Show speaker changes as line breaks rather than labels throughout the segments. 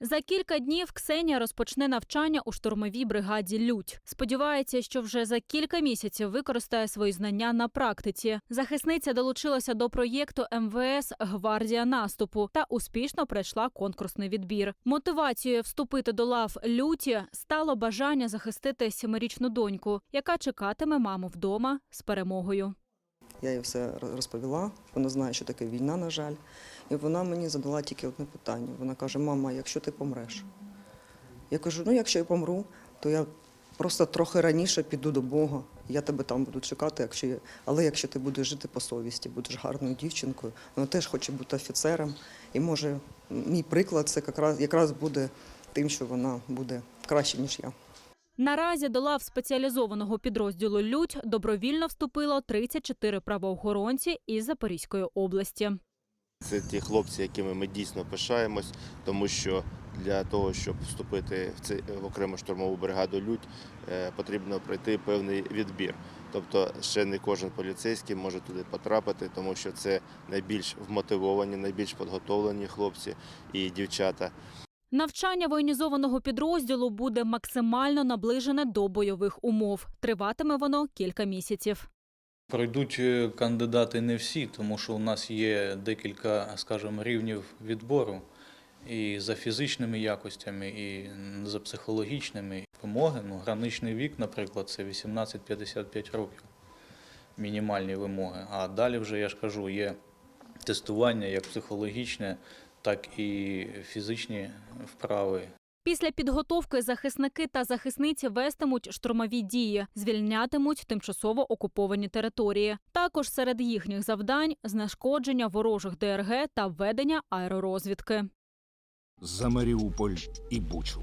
За кілька днів Ксенія розпочне навчання у штурмовій бригаді Лють. Сподівається, що вже за кілька місяців використає свої знання на практиці. Захисниця долучилася до проєкту МВС Гвардія наступу та успішно пройшла конкурсний відбір. Мотивацією вступити до лав люті стало бажання захистити сімирічну доньку, яка чекатиме маму вдома з перемогою.
Я їй все розповіла. Вона знає, що таке війна, на жаль. І вона мені задала тільки одне питання. Вона каже: Мама, якщо ти помреш? Я кажу: ну, якщо я помру, то я просто трохи раніше піду до Бога. Я тебе там буду чекати, якщо я... але якщо ти будеш жити по совісті, будеш гарною дівчинкою, вона теж хоче бути офіцером. І може, мій приклад це якраз, якраз буде тим, що вона буде краще, ніж я.
Наразі до лав спеціалізованого підрозділу Лють добровільно вступило 34 правоохоронці із Запорізької області.
Це ті хлопці, якими ми дійсно пишаємось, тому що для того, щоб вступити в цей в окрему штурмову бригаду Людь, е, потрібно пройти певний відбір. Тобто ще не кожен поліцейський може туди потрапити, тому що це найбільш вмотивовані, найбільш підготовлені хлопці і дівчата.
Навчання воєнізованого підрозділу буде максимально наближене до бойових умов. Триватиме воно кілька місяців.
Пройдуть е, кандидати не всі, тому що у нас є декілька, скажімо, рівнів відбору і за фізичними якостями, і за психологічними вимоги. Ну, граничний вік, наприклад, це 18-55 років. Мінімальні вимоги. А далі вже я ж кажу, є тестування як психологічне, так і фізичні вправи,
Після підготовки захисники та захисниці вестимуть штурмові дії, звільнятимуть тимчасово окуповані території. Також серед їхніх завдань знешкодження ворожих ДРГ та ведення аеророзвідки.
За Маріуполь і Бучу,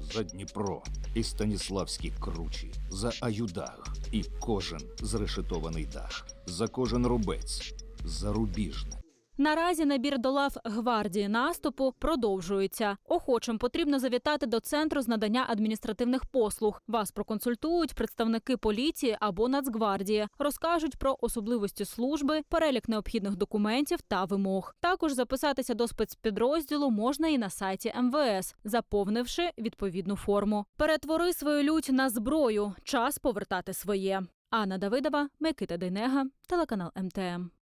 за Дніпро і Станіславські кручі, за Аюдаг і кожен зрешетований дах, за кожен рубець, за рубіжне.
Наразі набір до лав гвардії наступу продовжується. Охочим потрібно завітати до центру з надання адміністративних послуг. Вас проконсультують представники поліції або Нацгвардії, розкажуть про особливості служби, перелік необхідних документів та вимог. Також записатися до спецпідрозділу можна і на сайті МВС, заповнивши відповідну форму. Перетвори свою лють на зброю. Час повертати своє. Анна Давидова, Микита Дейнега, телеканал МТМ.